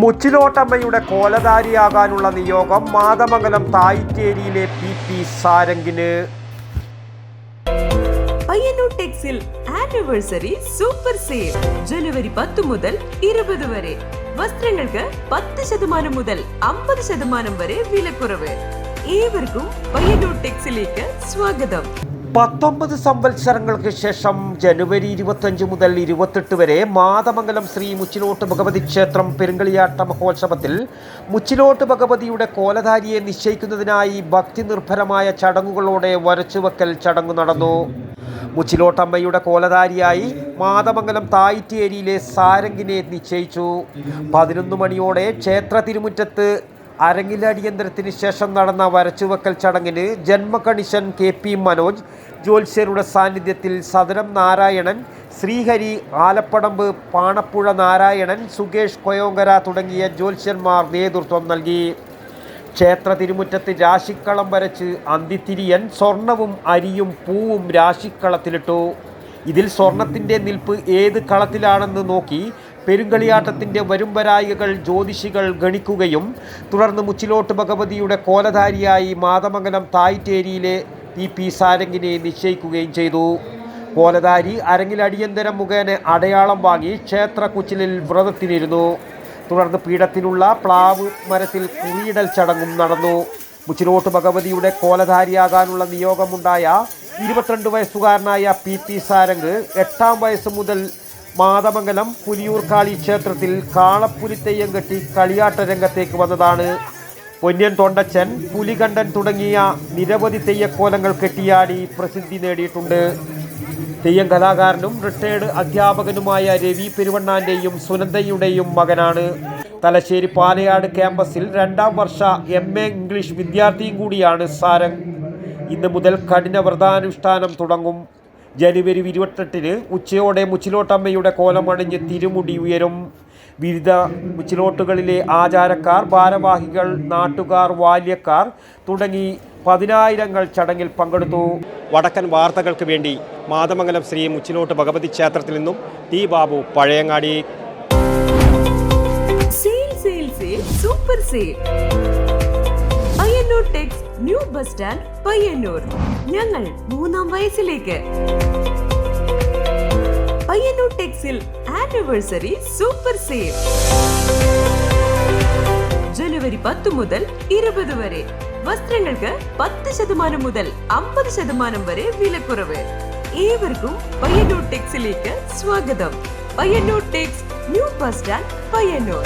മുച്ചിലോട്ടമ്മയുടെ കോലധാരിയാകാനുള്ള നിയോഗം മാതമംഗലം തായിറ്റേരിയിലെ പി പി സാരംഗിന്. ടെക്സിൽ ആനിവേഴ്സറി സൂപ്പർ സെയിൽ. ജനുവരി പത്ത് മുതൽ ഇരുപത് വരെ. വസ്ത്രങ്ങൾക്ക് പത്ത് ശതമാനം മുതൽ അമ്പത് ശതമാനം വരെ വിലക്കുറവ്. ഏവർക്കും പയ്യന്നൂർ ടെക്സിലേക്ക് സ്വാഗതം. പത്തൊമ്പത് സംവത്സരങ്ങൾക്ക് ശേഷം ജനുവരി ഇരുപത്തഞ്ച് മുതൽ ഇരുപത്തെട്ട് വരെ മാതമംഗലം ശ്രീ മുച്ചിലോട്ട് ഭഗവതി ക്ഷേത്രം പെരുങ്കളിയാട്ട മഹോത്സവത്തിൽ മുച്ചിലോട്ട് ഭഗവതിയുടെ കോലധാരിയെ നിശ്ചയിക്കുന്നതിനായി ഭക്തി നിർഭരമായ ചടങ്ങുകളോടെ വരച്ചുവെക്കൽ ചടങ്ങ് നടന്നു. മുച്ചിലോട്ടമ്മയുടെ കോലധാരിയായി മാതമംഗലം തായിറ്റേരിയിലെ സാരംഗിനെ നിശ്ചയിച്ചു. പതിനൊന്ന് മണിയോടെ ക്ഷേത്ര തിരുമുറ്റത്ത് അരങ്ങിലടിയന്തരത്തിന് ശേഷം നടന്ന വരച്ചുവെക്കൽ ചടങ്ങിന് ജന്മകണിശൻ കെ പി മനോജ് ജ്യോത്സ്യരുടെ സാന്നിധ്യത്തിൽ സദരം നാരായണൻ ശ്രീഹരി ആലപ്പടമ്പ് പാണപ്പുഴ നാരായണൻ സുകേഷ് കൊയോങ്കര തുടങ്ങിയ ജ്യോത്സ്യന്മാർ നേതൃത്വം നൽകി. ക്ഷേത്ര തിരുമുറ്റത്ത് രാശിക്കളം വരച്ച് അന്തിത്തിരിയൻ സ്വർണവും അരിയും പൂവും രാശിക്കളത്തിലിട്ടു. ഇതിൽ സ്വർണത്തിന്റെ നിൽപ്പ് ഏത് കളത്തിലാണെന്ന് നോക്കി പെരുങ്കളിയാട്ടത്തിന്റെ വരുംവരായികൾ ജ്യോതിഷികൾ ഗണിക്കുകയും തുടർന്ന് മുച്ചിലോട്ട് ഭഗവതിയുടെ കോലധാരിയായി മാതമംഗലം തായിറ്റേരിയിലെ പി പി സാരംഗിനെ നിശ്ചയിക്കുകയും ചെയ്തു. കോലധാരി അരങ്ങിൽ അടിയന്തരം മുഖേന അടയാളം വാങ്ങി ക്ഷേത്ര കുച്ചിലിൽ വ്രതത്തിനിരുന്നു. തുടർന്ന് പീഠത്തിലുള്ള പ്ലാവ് മരത്തിൽ കുറിയിടൽ ചടങ്ങും നടന്നു. മുച്ചിലോട്ട് ഭഗവതിയുടെ കോലധാരിയാകാനുള്ള നിയോഗമുണ്ടായ ഇരുപത്തിരണ്ട് വയസ്സുകാരനായ പി പി സാരംഗ് എട്ടാം വയസ്സ് മുതൽ മാതമംഗലം പുലിയൂർക്കാളി ക്ഷേത്രത്തിൽ കാളപ്പുലിത്തെയ്യം കെട്ടി കളിയാട്ട രംഗത്തേക്ക് വന്നതാണ്. പൊന്യൻ തൊണ്ടച്ചൻ പുലികണ്ഠൻ തുടങ്ങിയ നിരവധി തെയ്യക്കോലങ്ങൾ കെട്ടിയാടി പ്രസിദ്ധി നേടിയിട്ടുണ്ട്. തെയ്യം കലാകാരനും റിട്ടയേർഡ് അധ്യാപകനുമായ രവി പെരുവണ്ണാന്റെയും സുനന്ദയുടെയും മകനാണ്. തലശ്ശേരി പാലയാട് ക്യാമ്പസിൽ രണ്ടാം വർഷ എം എ ഇംഗ്ലീഷ് വിദ്യാർത്ഥിയും കൂടിയാണ് സാരംഗ് ഇന്ന് മുതൽ കഠിന വ്രതാനുഷ്ഠാനം തുടങ്ങും. ജനുവരി ഇരുപത്തെട്ടിന് ഉച്ചയോടെ മുച്ചിലോട്ടമ്മയുടെ കോലമണിഞ്ഞ് തിരുമുടി ഉയരും. വിവിധ മുച്ചിലോട്ടുകളിലെ ആചാരക്കാർ ഭാരവാഹികൾ നാട്ടുകാർ ബാല്യക്കാർ തുടങ്ങി പതിനായിരങ്ങൾ ചടങ്ങിൽ പങ്കെടുത്തു. വടക്കൻ വാർത്തകൾക്ക് വേണ്ടി മാതമംഗലം ശ്രീ മുച്ചിലോട്ട് ഭഗവതി ക്ഷേത്രത്തിൽ നിന്നും T Babu Pazhayangadi. Sale sale sale super sale Ayyannur Tex new bus stand Payyannur. ഞങ്ങൾ മൂന്നാം വയസ്സിലേക്ക്. പയ്യന്നൂർ ടെക്സിൽ ആനിവേഴ്സറി സൂപ്പർ സെയിൽ. ജനുവരി പത്ത് മുതൽ ഇരുപത് വരെ. വസ്ത്രങ്ങൾക്ക് പത്ത് ശതമാനം മുതൽ അമ്പത് ശതമാനം വരെ വിലക്കുറവ്. ഏവർക്കും പയ്യന്നൂർ ടെക്സിലേക്ക് സ്വാഗതം. Payyannur Tex new bus stand Payyannur.